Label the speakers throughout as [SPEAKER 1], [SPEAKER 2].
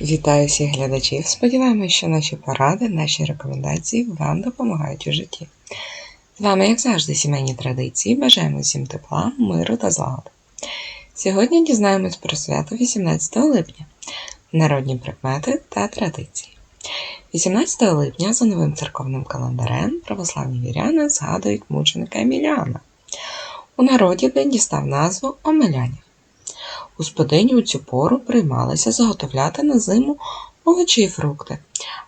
[SPEAKER 1] Вітаю всіх глядачів. Сподіваємось, що наші поради, наші рекомендації вам допомагають у житті. З вами, як завжди, сімейні традиції. Бажаємо всім тепла, миру та злагоди. Сьогодні дізнаємось про свято 18 липня, народні прикмети та традиції. 18 липня за новим церковним календарем православні віряни згадують мученика Еміліана. У народі день дістав назву Омелянів. Господині у цю пору приймалися заготовляти на зиму овочі і фрукти,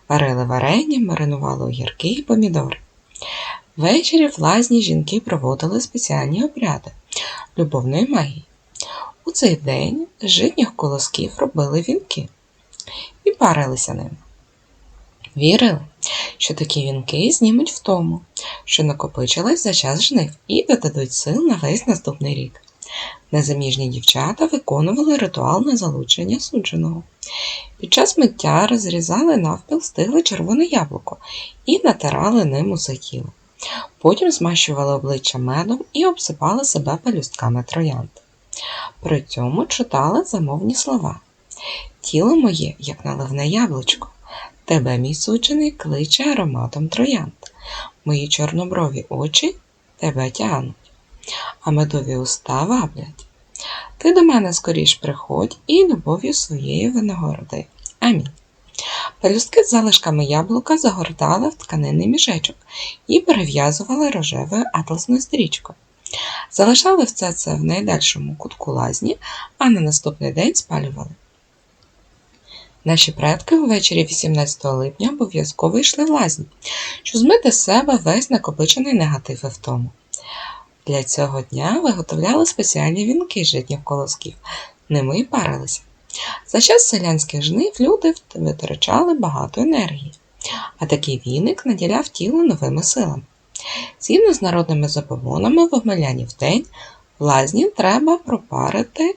[SPEAKER 1] варили варення, маринували огірки і помідори. Ввечері в лазні жінки проводили спеціальні обряди любовної магії. У цей день з житніх колосків робили вінки і парилися ними. Вірили, що такі вінки знімуть втому, що накопичилась за час жнив, і додадуть сил на весь наступний рік. Незаміжні дівчата виконували ритуал на залучення судженого. Під час миття розрізали навпіл стигле червоне яблуко і натирали ним усе тіло. Потім змащували обличчя медом і обсипали себе пелюстками троянд. При цьому читали замовні слова. Тіло моє, як наливне яблучко, тебе, мій суджений, кличе ароматом троянд. Мої чорноброві очі тебе тягнуть а медові уста ваблять. Ти до мене скоріш приходь і любов'ю своєю винагороди. Амінь. Пелюстки з залишками яблука загортали в тканинний мішечок і перев'язували рожевою атласною стрічкою. Залишали все це в найдальшому кутку лазні, а на наступний день спалювали. Наші предки ввечері 18 липня обов'язково йшли в лазні, щоб змити з себе весь накопичений негатив і втому. Для цього дня виготовляли спеціальні вінки з житніх колосків, ними парилися. За час селянських жнив люди витрачали багато енергії, а такий віник наділяв тіло новими силами. Згідно з народними забобонами в Омеляні в день лазні треба пропарити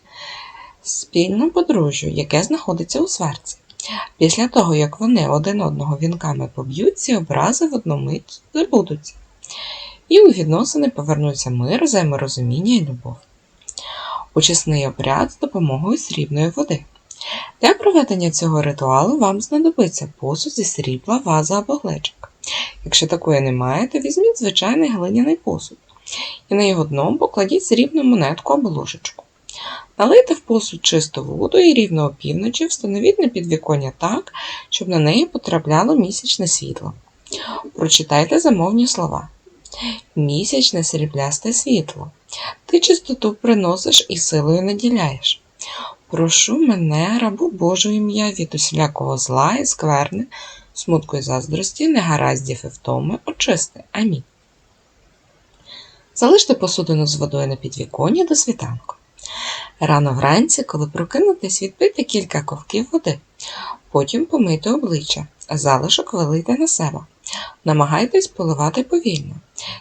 [SPEAKER 1] спільну подружжю, яке знаходиться у сварці. Після того, як вони один одного вінками поб'ють, ці образи в одну мить забудуться і у відносини повернуться мир, взаєморозуміння і любов. Очисний обряд з допомогою срібної води. Для проведення цього ритуалу вам знадобиться посуд зі срібла, ваза або глечик. Якщо такої немає, то візьміть звичайний глиняний посуд і на його дно покладіть срібну монетку або ложечку. Налийте в посуд чисту воду і рівно опівночі встановіть на підвіконня так, щоб на неї потрапляло місячне світло. Прочитайте замовні слова. Місячне сріблясте світло. Ти чистоту приносиш і силою наділяєш. Прошу мене, рабу Божу ім'я, від усілякого зла і скверни, смутку і заздрості, негараздів і втоми, очисти. Амінь. Залиште посудину з водою на підвіконні до світанку. Рано вранці, коли прокинетесь, відпийте кілька ковків води, потім помийте обличчя, залишок вилийте на себе. Намагайтесь поливати повільно.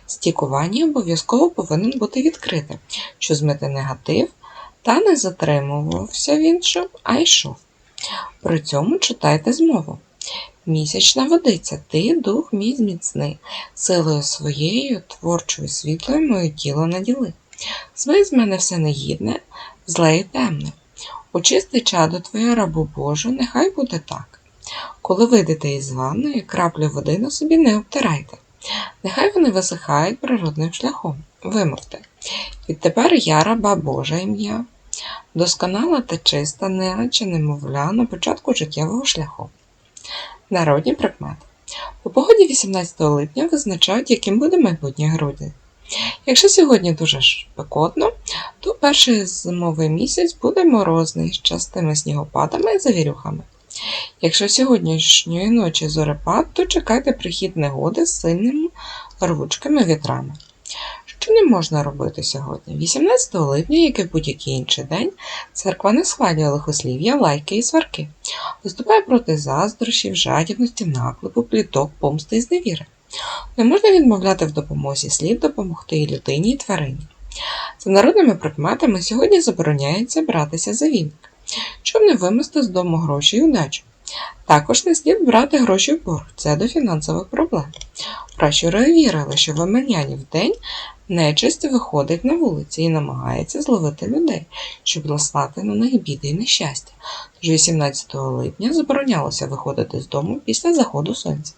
[SPEAKER 1] Стікування обов'язково повинен бути відкритим, щоб змити негатив, та не затримувався він, а йшов. При цьому читайте змову. Місячна водиця, ти дух мій зміцни, силою своєю, творчою світлою моє тіло наділи. Звий з мене все негідне, зле і темне. Очисти чадо твоє рабу Божу, нехай буде так. Коли вийдете із ванної, краплю води на собі не обтирайте. Нехай вони висихають природним шляхом. Вимовте. Відтепер я раба Божа ім'я, досконала та чиста, неначе немовля на початку життєвого шляху. Народні прикмети. У погоді 18 липня визначають, яким буде майбутнє грудень. Якщо сьогодні дуже спекотно, то перший зимовий місяць буде морозний з частими снігопадами і завірюхами. Якщо сьогоднішньої ночі зорепад, то чекайте прихід негоди з сильними рвучкими вітрами. Що не можна робити сьогодні? 18 липня, як і в будь-який інший день, церква не схвалює лихослів'я, лайки і сварки, виступає проти заздрощів, жадібності, наклепу, пліток, помсти і зневіри. Не можна відмовляти в допомозі слід допомогти і людині, і тварині. За народними прикметами сьогодні забороняється братися за віник щоб не вимести з дому гроші і удачу. Також не слід брати гроші в борг, це до фінансових проблем. Пращури вірили, що в Омельяні в день Нечисть виходить на вулиці і намагається зловити людей, щоб наслати на них біди і нещастя. Тож 18 липня заборонялося виходити з дому після заходу сонця.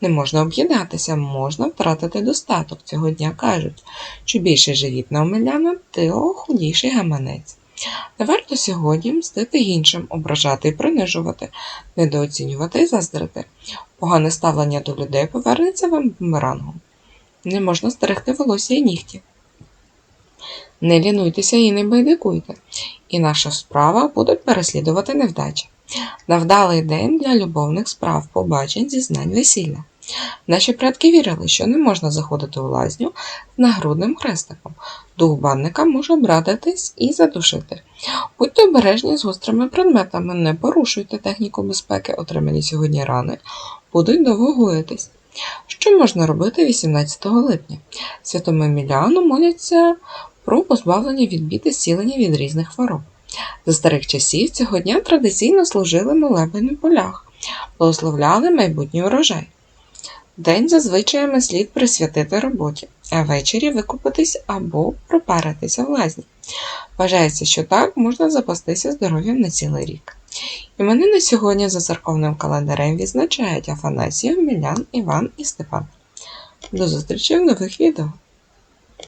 [SPEAKER 1] Не можна об'їдатися, можна втратити достаток. Цього дня кажуть, що більше живіт на омеляна, то худіший гаманець. Не варто сьогодні мстити іншим, ображати і принижувати, недооцінювати і заздрити. Погане ставлення до людей повернеться вам бумерангом. Не можна стерегти волосся і нігті. Не лінуйтеся і не байдикуйте, і наша справа будуть переслідувати невдачі. Невдалий день для любовних справ, побачень, зізнань, весілля. Наші предки вірили, що не можна заходити у лазню з нагрудним хрестиком. Дух банника може обрадитись і задушити. Будьте обережні з гострими предметами, не порушуйте техніку безпеки, отримані сьогодні рани, будуть довго гоїтись. Що можна робити 18 липня? Святому Еміліану моляться про позбавлення від бід зцілення від різних хвороб. За старих часів цього дня традиційно служили молебень у полях, благословляли майбутній урожай. День зазвичай слід присвятити роботі, а ввечері викупитись або пропаритися в лазні. Вважається, що так можна запастися здоров'ям на цілий рік. Іменини сьогодні за церковним календарем відзначають Афанасій, Мілян, Іван і Степан. До зустрічі в нових відео!